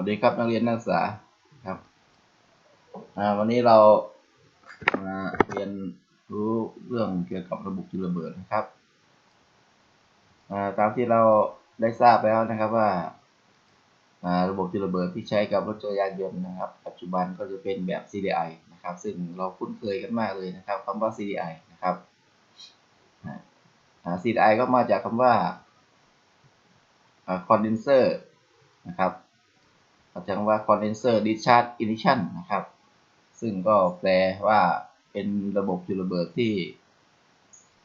วัสดีครับนักเรียนนักศึกษาครับวันนี้เรามาเรียนรู้เรื่องเกี่ยวกับระบบจุลระเบิดนะครับตามที่เราได้ทราบแล้วนะครับว่าระบบจุลระเบิดที่ใช้กับรถจักรยานยนต์นะครับ ปัจจุบันก็จะเป็นแบบ CDI นะครับ ซึ่งเราคุ้นเคยกันมากเลยนะครับคำว่า CDI นะครับ CDI ก็มาจากคำว่าอ่า condenser นะครับาจากคำว่า condenser discharge ignition นะครับ ซึ่งก็แปลว่าเป็นระบบจุลระเบิดที่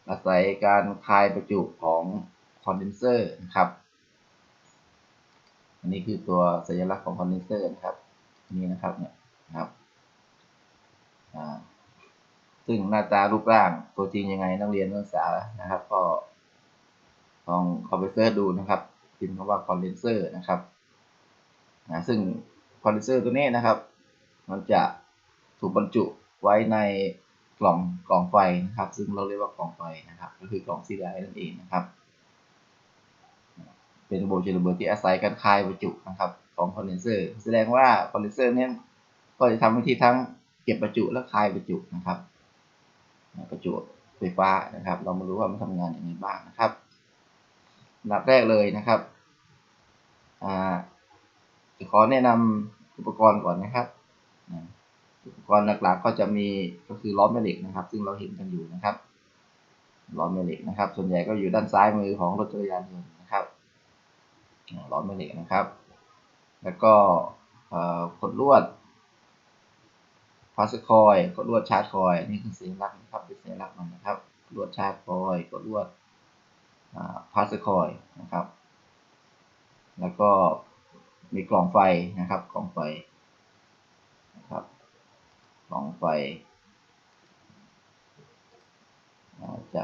อาศัยการคายประจุของคอนเดนเซอร์นะครับ อันนี้คือตัวสัญลักษณ์ของคอนเดนเซอร์นะครับนนี้นะครับเนี่ยนะครับ ซึ่งหน้าตารูปร่างตัวจริงยังไงนักเรียนนักศึกษานะครับ ก็ลองเข้าไปเสิร์ชดูนะครับพิมพ์คำว่าคอนเดนเซอร์นะครับ นะซึ่งคอนเดนเซอร์ตัวนี้นะครับ มันจะถูกบรรจุไว้ในกล่องกล่องไฟนะครับ ซึ่งเราเรียกว่ากล่องไฟนะครับ ก็คือกล่องซีไดนั่นเองนะครับ เป็นระบบจุลเบิดที่อาศัยการคายประจุนะครับของคอนเดนเซอร์ แสดงว่าคอนเดนเซอร์เนี่ยก็จะทำหน้าที่ทั้งเก็บประจุและคายประจุนะครับประจุไฟฟ้านะครับ เรามารู้ว่ามันทำงานอย่างไรบ้างนะครับอันดับแรกเลยนะครับ ขอแนะนำอุปกรณ์ก่อนนะครับ อุปกรณ์หลักๆก็จะมีก็คือล้อแม่เหล็กนะครับ ซึ่งเราเห็นกันอยู่นะครับล้อแม่เหล็กนะครับ ส่วนใหญ่ก็อยู่ด้านซ้ายมือของรถจักรยานยนต์นะครับล้อแม่เหล็กนะครับ แล้วก็ขดลวดพาสคอยกดลวดชาร์จคอยนี่คือสัญลักษณ์นะครับเป็นสัญลักษณ์มันนะครับลวดชาร์จคอยกดลวดพาสคอยนะครับ แล้วก็ มีกล่องไฟนะครับ กล่องไฟนะครับ กล่องไฟจะ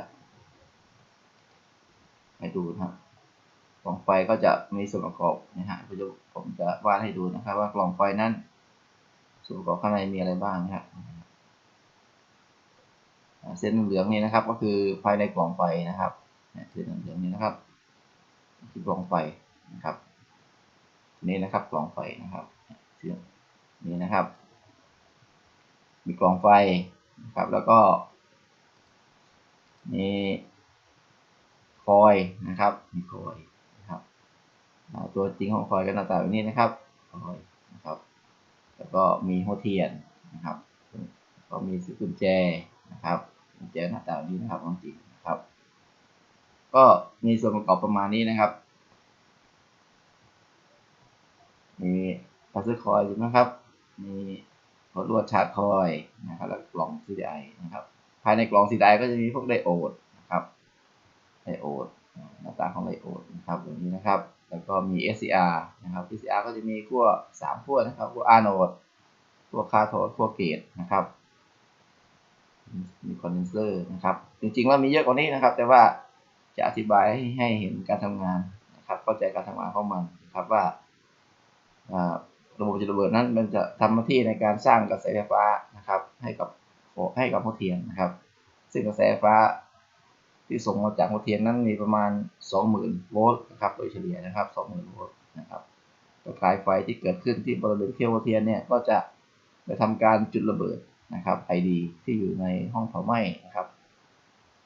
ให้ดูนะครับ กล่องไฟก็จะมีส่วนประกอบนะฮะผมจะวาดให้ดูนะครับ ว่ากล่องไฟนั้นส่วนประกอบข้างในมีอะไรบ้างนะครับเส้นเหลืองนี่นะครับ ก็คือภายในกล่องไฟนะครับเส้นเหลืองนี้นะครับคือกล่องไฟนะครับ นี่นะครับกล่องไฟนะครับนี่นะครับ มีกล่องไฟนะครับ แล้วก็มีคอยนะครับ มีคอยนะครับตัวจริงของคอยก็หน้าตาแบบนี้นะครับคอยนะครับ แล้วก็มีหัวเทียนนะครับ ก็มีสกุญแจนะครับกุญแจหน้าตาแบบนี้นะครับของจริงนะครับ ก็มีส่วนประกอบประมาณนี้นะครับ มีพัสคอยใช่ไหมครับ มีพดลวดชาร์จคอยนะครับ แล้วกล่อง CDI นะครับ ภายในกล่อง CDI ก็จะมีพวกไดโอดนะครับ ไดโอดหน้าตาของไดโอดนะครับแบบนี้นะครับ แล้วก็มี SCR นะครับ SCR ก็จะมีขั้ว3ขั้วนะครับขั้วอะโนดขั้วคาโทดขั้วเกตนะครับ มีคอนเดนเซอร์นะครับ จริงๆว่ามีเยอะกว่านี้นะครับ แต่ว่าจะอธิบายให้ให้เห็นการทำงานนะครับ เข้าใจการทำงานของมันนะครับว่า ระบบจุลระเบิดนั้นมันจะทำหน้าที่ในการสร้างกระแสไฟฟ้านะครับให้กับให้กับหัวเทียนนะครับ ซึ่งกระแสไฟฟ้าที่ส่งมาจากหัวเทียนนั้นมีประมาณ 20,000 โวลต์นะครับโดยเฉลี่ยนะครับ 20,000 โวลต์นะครับประกายไฟที่เกิดขึ้นที่บริเวณเคียวหัวเทียนเนี่ยก็จะไปทำการจุดระเบิดนะครับไอดีที่อยู่ในห้องเผาไหม้นะครับ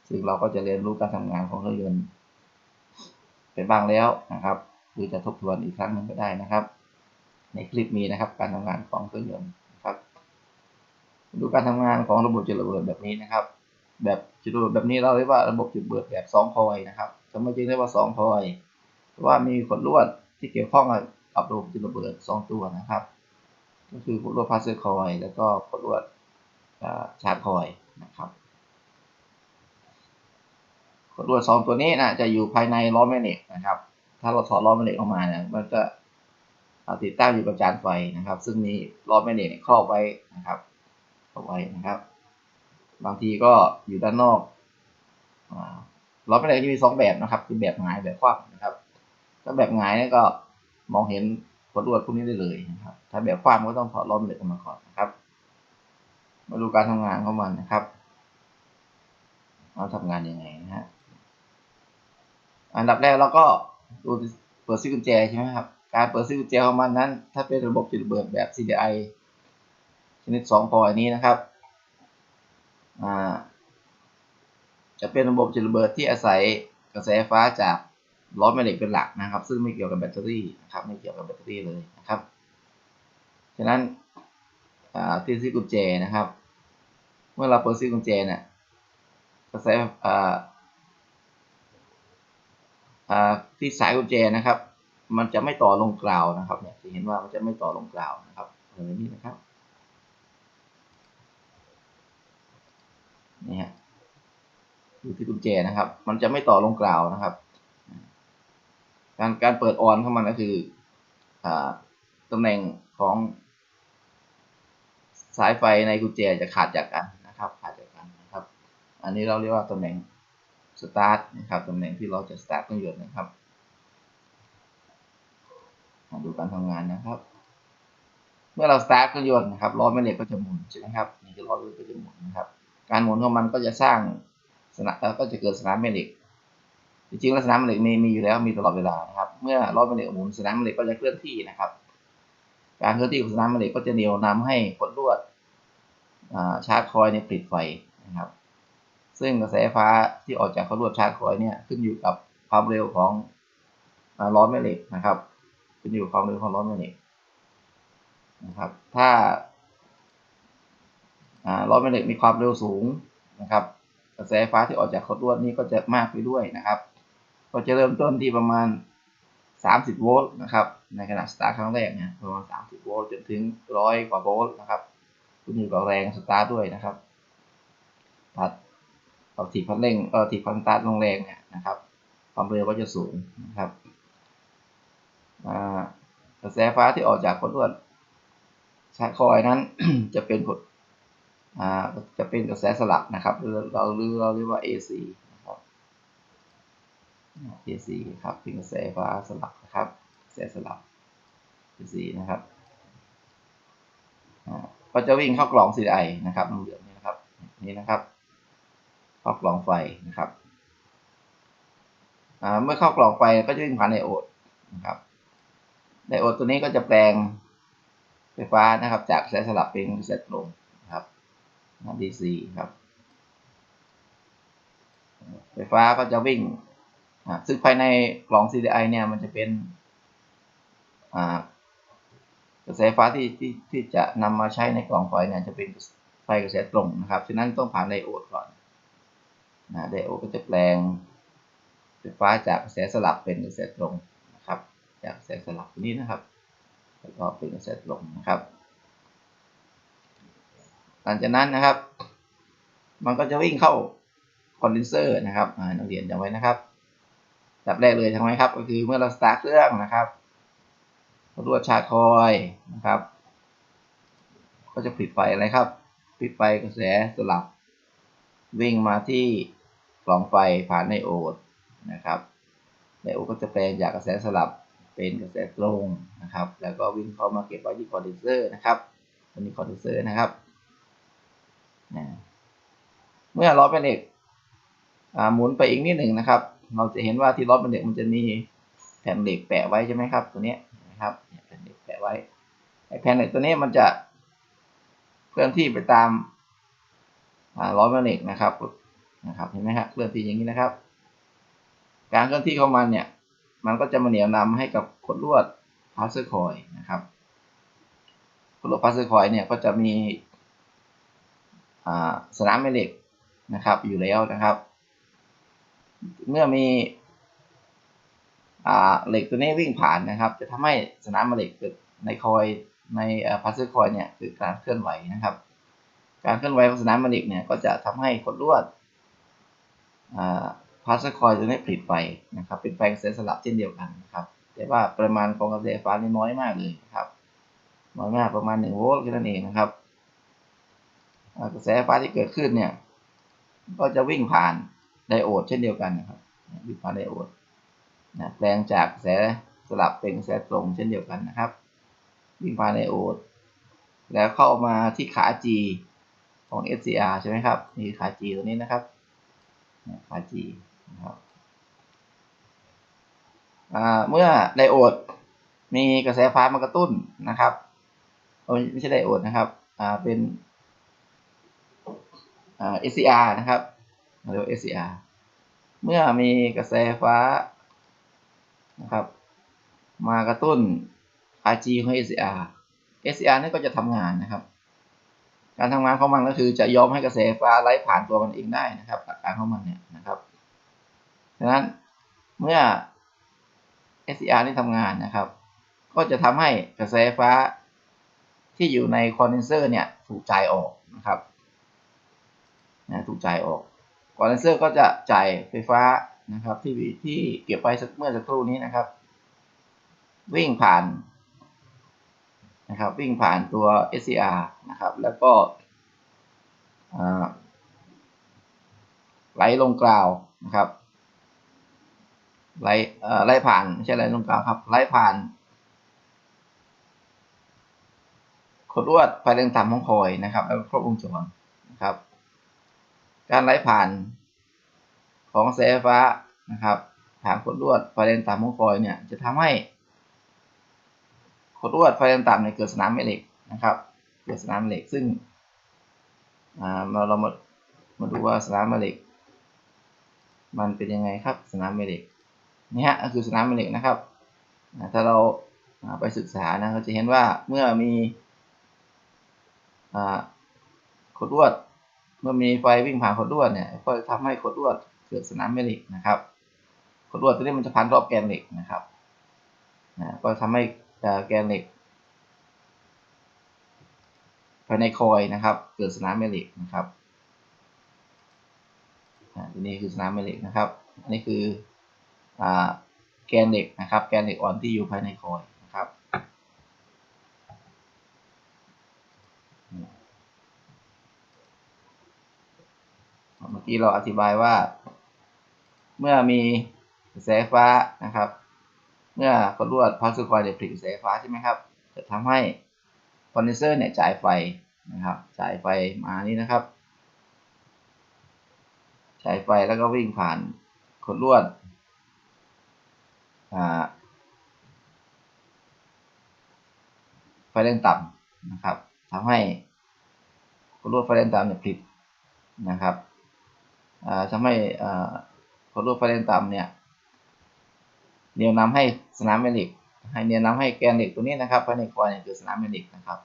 ซึ่งเราก็จะเรียนรู้การทำงานของเครื่องยนต์ไปบ้างแล้วนะครับหรือจะทบทวนอีกครั้งหนึ่งก็ได้นะครับ ในคลิปมีนะครับ การทำงานของเครื่องยนต์ครับ ดูการทำงานของระบบจุดระเบิดแบบนี้นะครับ แบบจุดระเบิดแบบนี้เราเรียกว่าระบบจุดระเบิดแบบ2พอยนะครับสมมติจริงเรียกว่า2พอยเพราะว่ามีขดลวดที่เกี่ยวข้องกับระบบจุดระเบิด 2 ตัวนะครับ ก็คือขดลวดพาสเซอร์คอยแล้วก็ขดลวดชาร์จคอยนะครับขดลวด2ตัวนี้นะจะอยู่ภายในล้อแม่เหล็กนะครับ ถ้าเราถอดล้อแม่เหล็กออกมาเนี่ยมันจะ ติดตั้งอยู่กับจานไฟนะครับ ซึ่งมีล้อแม่เหล็กครอบไว้นะครับครอบไว้นะครับ บางทีก็อยู่ด้านนอกล้อแม่เหล็กจะมีสองแบบนะครับ คือแบบหงายแบบคว่ำนะครับ ถ้าแบบหงายนี่ก็มองเห็นขดลวดพวกนี้ได้เลยนะครับ ถ้าแบบคว่ำก็ต้องถอดล้อแม่เหล็กออกมาก่อนนะครับ มาดูการทำงานของมันนะครับเราทำงานยังไงนะฮะอันดับแรกเราก็ดูเปิดซิกุญแจใช่ไหมครับ การเปิดซิกุญแจของมันนั้น ถ้าเป็นระบบจุดระเบิดแบบ CDI ชนิด2พออันนี้นะครับ จะเป็นระบบจุดระเบิดที่อาศัยกระแสไฟฟ้าจากล้อแม่เหล็กเป็นหลักนะครับ ซึ่งไม่เกี่ยวกับแบตเตอรี่นะครับ ไม่เกี่ยวกับแบตเตอรี่เลยนะครับ ฉะนั้นที่ซีกุญแจนะครับ เมื่อเราเปิดซีกุญแจเนี่ยกระแสที่สายกุญแจนะครับ มันจะไม่ต่อลงกราวนะครับ เนี่ยจะเห็นว่ามันจะไม่ต่อลงกราวนะครับอย่างนี้นะครับนี่ฮะดูที่กุญแจนะครับ มันจะไม่ต่อลงกราวนะครับ การการเปิดออนเข้ามันก็คืออตำแหน่งของสายไฟในกุญแจจะขาดจากกันนะครับ ขาดจากกันนะครับ อันนี้เราเรียกว่าตำแหน่งสตาร์ทนะครับตำแหน่งที่เราจะสตาร์ทเครื่องยนต์นะครับ ดูการทำงานนะครับ เมื่อเราสตาร์ทเครื่องยนต์นะครับล้อแม่เหล็กก็จะหมุนใช่ไหมครับนี่คือล้อแม่เหล็กก็จะหมุนนะครับ การหมุนของมันก็จะสร้างสนามก็จะเกิดสนามแม่เหล็ก จริงๆแล้วสนามแม่เหล็กมีมีอยู่แล้วมีตลอดเวลานะครับ เมื่อล้อแม่เหล็กหมุนสนามแม่เหล็กก็จะเคลื่อนที่นะครับ การเคลื่อนที่ของสนามแม่เหล็กก็จะเหนี่ยวนำให้ขดลวดชาร์จคอยในผลิตไฟนะครับ ซึ่งกระแสไฟฟ้าที่ออกจากขดลวดชาร์จคอยเนี่ยขึ้นอยู่กับความเร็วของล้อแม่เหล็กนะครับ ขึ้นอยู่กับความเร็วของล้อนแม่เหล็กนะครับ ถ้าล้อนแม่เหล็กมีความเร็วสูงนะครับ กระแสไฟฟ้าที่ออกจากขดลวดนี้ก็จะมากไปด้วยนะครับ ก็จะเริ่มต้นที่ประมาณ 30 โวลต์นะครับ ในขณะสตาร์ทครั้งแรกเนี่ยประมาณ 30 โวลต์จนถึงร้อยกว่าโวลต์นะครับขึ้นอยู่กับแรงสตาร์ทด้วยนะครับพัดเอาถีบพัดเร่งเออถีบพัดสตาร์ทลงแรงเนี่ยนะครับ ความเร็วก็จะสูงนะครับ กระแสฟ้าที่ออกจากขดลวดชาร์จคอยนั้นจะเป็นผลจะเป็นกระแสสลับนะครับเราหรือเราเรียกว่า AC นะครับ AC ครับเป็นกระแสฟ้าสลับนะครับกระแสสลับ AC นะครับก็จะวิ่งเข้ากล่อง CDI นะครับเหลืองนี่นะครับนี่นะครับเข้ากล่องไฟนะครับเมื่อเข้ากล่องไฟก็จะวิ่งผ่านไดโอดนะครับ ไดโอดตัวนี้ก็จะแปลงไฟฟ้านะครับ จากกระแสสลับเป็นกระแสตรงครับ DC ครับ ไฟฟ้าก็จะวิ่ง ซึ่งภายในกล่อง CDI เนี่ยมันจะเป็นกระแสไฟ้าที่ที่ที่จะนำมาใช้ในกล่องไฟเนี่ยจะเป็นไฟกระแสตรงนะครับ ฉะนั้นต้องผ่านไดโอดก่อนนะไดโอดก็จะแปลงไฟฟ้าจากกระแสสลับเป็นกระแสตรงนะครับ จากระแสสลับนี้นะครับ แล้วก็เป็นกระแสตรงนะครับ หลังจากนั้นนะครับ มันก็จะวิ่งเข้าคอนเดนเซอร์นะครับนักเรียนจำไว้นะครับแบบแรกเลยทำไมครับ ก็คือเมื่อเราสตาร์ทเครื่องนะครับลวดชาร์จคอยนะครับ ก็จะปิดไฟอะไรครับ ปิดไฟกระแสสลับ วิ่งมาที่กล่องไฟผ่านไดโอดนะครับไดโอดก็จะแปลงจากกระแสสลับ เป็นกระแสตรงนะครับ แล้วก็วิ่งเข้ามาเก็บไว้ที่คอนเดนเซอร์นะครับตัวนี้คอนเดนเซอร์นะครับเมื่อล้อเป็นเหล็กหมุนไปอีกนิดหนึ่งนะครับ เราจะเห็นว่าที่ล้อเป็นเหล็กมันจะมีแผ่นเหล็กแปะไว้ใช่ไหมครับ ตัวนี้นะครับแผ่นเหล็กแปะไว้ไอ้แผ่นเหล็กตัวนี้มันจะเคลื่อนที่ไปตามล้อแม่เหล็กนะครับนะครับเห็นไหมครับเคลื่อนที่อย่างนี้นะครับ การเคลื่อนที่ของมันเนี่ย มันก็จะมาเหนียวนำให้กับขดลวดพาสเซอร์คอยนะครับขดลวดพาสเซอร์คอยเนี่ยก็จะมีสนามแม่เหล็กนะครับอยู่แล้วนะครับ เมื่อมีเหล็กตัวนี้วิ่งผ่านนะครับ จะทำให้สนามเหล็กเกิดในคอยในพาสเซอร์คอยเนี่ยเกิดการเคลื่อนไหวนะครับ การเคลื่อนไหวของสนามเหล็กเนี่ยก็จะทำให้ขดลวด พาสคอยตัวนี้ผลิตไฟนะครับเป็นไฟกระแสสลับเช่นเดียวกันนะครับแต่ว่าปริมาณของกระแสไฟฟ้านี่น้อยมากเลยครับน้อยมากประมาณ1โวลต์แค่นั้นเองนะครับกระแสไฟฟ้าที่เกิดขึ้นเนี่ยก็จะวิ่งผ่านไดโอดเช่นเดียวกันนะครับวิ่งผ่านไดโอดนะแปลงจากแสสลับเป็นแสตรงเช่นเดียวกันนะครับ วิ่งผ่านไดโอดแล้วเข้ามาที่ขา G ของ SCR ใช่ไหมครับนี่ขา G ตัวนี้นะครับขา G เมื่อไดโอดมีกระแสไฟมากระตุ้นนะครับไม่ใช่ไดโอดนะครับเป็นอ่า SCR นะครับเรียกว่า SCR เมื่อมีกระแสฟ้านะครับ มากระตุ้น RG ของ SCR SCR นี่ก็จะทำงานนะครับ การทำงานของมันก็คือจะยอมให้กระแสฟ้าไหลผ่านตัวมันเองได้นะครับหลักการของมันเนี่ย นะครับฉะนั้นเมื่อ SCR นี่ทำงานนะครับ ก็จะทำให้กระแสไฟ้าที่อยู่ในคอนเดนเซอร์เนี่ยถูกจ่ายออกนะครับนะถูกจ่ายออกคอนเดนเซอร์ก็จะจ่ายไฟฟ้านะครับที่ที่เก็บไว้เมื่อสักครู่นี้นะครับ วิ่งผ่านนะครับ วิ่งผ่านตัว SCR นะครับ แล้วก็ไหลลงกราวนะครับ ไหลไหลผ่านไม่ใช่ไหลลงกราวครับไหลผ่านขดลวดไฟแรงต่ำของคอยนะครับ แล้วครบวงจรนะครับ การไหลผ่านของแสไฟฟ้านะครับผ่านขดลวดไฟแรงต่ำของคอยเนี่ยจะทำให้ขดลวดไฟแรงต่ำเนี่ยเกิดสนามแม่เหล็กนะครับเกิดสนามแม่เหล็กซึ่งเราเรามามาดูว่าสนามแม่เหล็ก มันเป็นยังไงครับสนามแม่เหล็ก นี่ฮะก็คือสนามแม่เหล็กนะครับ ถ้าเราไปศึกษานะเราจะเห็นว่าเมื่อมีขดลวด เมื่อมีไฟวิ่งผ่านขดลวดเนี่ยก็จะทำให้ขดลวดเกิดสนามแม่เหล็กนะครับขดลวดตัวนี้มันจะพันรอบแกนเหล็กนะครับนะก็ทำให้แกนเหล็กภายในคอยนะครับ เกิดสนามแม่เหล็กนะครับตัวนี้คือสนามแม่เหล็กนะครับ อันนี้คือ แกนเหล็กนะครับ แกนเหล็กอ่อนที่อยู่ภายในคอยนะครับ เมื่อกี้เราอธิบายว่า เมื่อมีกระแสฟ้านะครับ เมื่อขดลวดพาสคอยเดผลิตกระแสฟ้าใช่ไหมครับ จะทำให้คอนเดนเซอร์เนี่ยจ่ายไฟนะครับ จ่ายไฟมานี่นะครับจ่ายไฟแล้วก็วิ่งผ่านขดลวด ไฟแรงต่ำนะครับทำให้ขดลวดไฟแรงต่ำเนี่ยผลิตนะครับทำให้ขดลวดไฟแรงต่ำเนี่ยเนียวนำให้สนามแม่เหล็ก ให้เนียวนำให้แกนเหล็กตัวนี้นะครับภายในคอยเกิดสนามแม่เหล็กนะครับ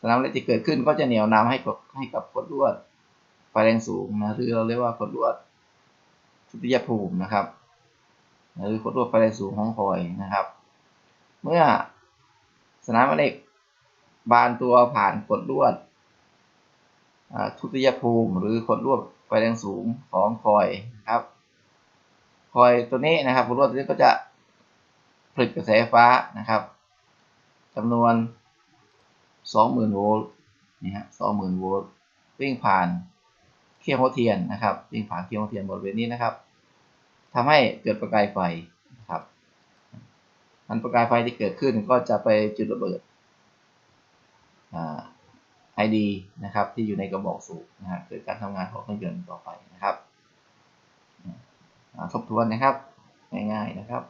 สนามเหล็กที่เกิดขึ้นก็จะเหนียวนำให้กับให้กับขดลวดไฟแรงสูงนะหรือเราเรียกว่าขดลวดทุติยภูมินะครับ หรือขดลวดไฟแรงสูงของคอยนะครับ เมื่อสนามแม่เหล็กบานตัวผ่านขดลวดทุติยภูมิหรือขดลวดไฟแรงสูงของคอยครับคอยตัวนี้นะครับขดลวดตัวนี้ก็จะผลิตกระแสไฟฟ้านะครับจำนวน 20,000 โวลต์นี่ฮะ20,000 โวลต์วิ่งผ่านเคียงหัวเทียนนะครับ วิ่งผ่านเคียงหัวเทียนบริเวณนี้นะครับ ทำให้เกิดประกายไฟนะครับอันประกายไฟที่เกิดขึ้นก็จะไปจุดระเบิดไอดีนะครับที่อยู่ในกระบอกสูบนะครเกิดการทำงานของเครื่องยนต์ต่อไปนะครับทบทวนนะครับง่ายๆนะครับ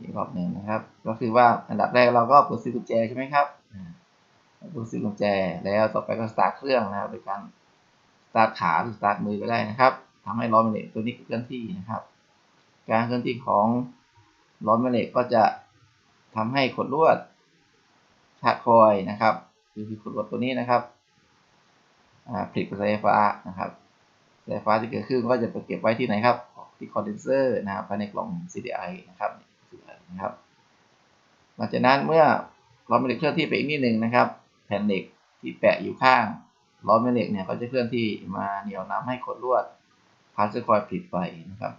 อีกรอบหนึ่งนะครับ ก็คือว่าอันดับแรกเราก็เปิดซื้อกุญแจใช่ไหมครับเปิดซื้อกุญแจแล้วต่อไปก็สตาร์ทเครื่องนะครับโดยการสตาร์ทขาหรือสตาร์ทมือก็ได้นะครับ ทำให้ล้อนแม่เหล็กตัวนี้เคลื่อนที่นะครับ การเคลื่อนที่ของล้อนแม่เหล็กก็จะทำให้ขดลวดชาร์จคอยนะครับคือขดลวดตัวนี้นะครับผลิตกระแสไฟฟ้านะครับกระแสไฟฟ้าที่เกิดขึ้นก็จะไปเก็บไว้ที่ไหนครับที่คอนเดนเซอร์นะครับภายในกล่อง CDI นะครับนะครับหลังจากนั้นเมื่อล้อนแม่เหล็กเคลื่อนที่ไปอีกนิดหนึ่งนะครับ แผ่นเหล็กที่แปะอยู่ข้างล้อนแม่เหล็กเนี่ยก็จะเคลื่อนที่มาเหนี่ยวนำให้ขดลวดาสคอยผลิตไฟนะครับ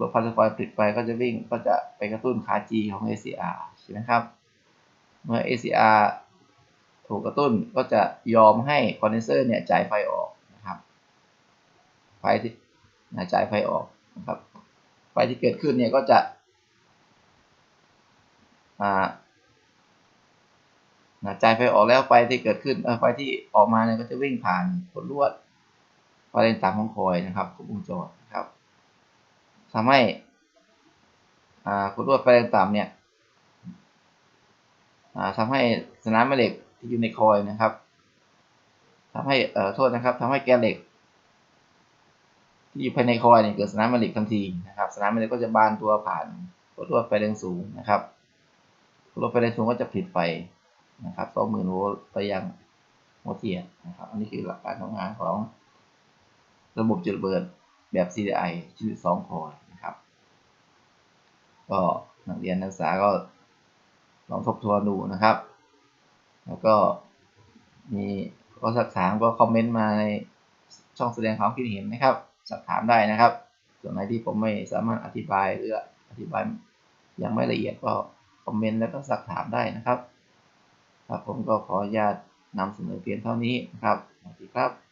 รถพาสคอยผลิตไฟก็จะวิ่งก็จะไปกระตุ้นขา G ของ ACR ใช่ไหมครับ เมื่อ ACR ถูกกระตุ้นก็จะยอมให้คอนเดนเซอร์เนี่ยจ่ายไฟออกนะครับ ไฟที่จ่ายไฟออกนะครับ ไฟที่เกิดขึ้นเนี่ยก็จะจ่ายไฟออกแล้วไฟที่เกิดขึ้นไฟที่ออกมาเนี่ยก็จะวิ่งผ่านขดลวด ไฟเลนต่างของคอยนะครับครบวงจรนะครับทำให้ขดลวดไฟเลนต่ำเนี่ยอ่าทำให้สนามแม่เหล็กที่อยู่ในคอยนะครับทำให้เอ่อโทษนะครับทำให้แกนเหล็ก ที่อยู่ภายในคอยเนี่ยเกิดสนามแม่เหล็กทันทีนะครับ สนามแม่เหล็กก็จะบานตัวผ่านรถไฟแรงสูงนะครับรถไฟแรงสูงก็จะผลิตไฟนะครับ20,000โวลต์ไปยังหัวเทียนนะครับ อันนี้คือหลักการทำงานของ ระบบจุดระเบิดแบบ CDI ชื่อ2คอนะครับ ก็นักเรียนนักศึกษาก็ลองทบทวนดูนะครับ แล้วก็มีข้อสักถามก็คอมเมนต์มาในช่องแสดงความคิดเห็นนะครับสักถามได้นะครับ ส่วนไหนที่ผมไม่สามารถอธิบายหรืออธิบายยังไม่ละเอียดก็คอมเมนต์แล้วก็สักถามได้นะครับครับผมก็ขออนุญาตนำเสนอเพียงเท่านี้นะครับสวัสดีครับ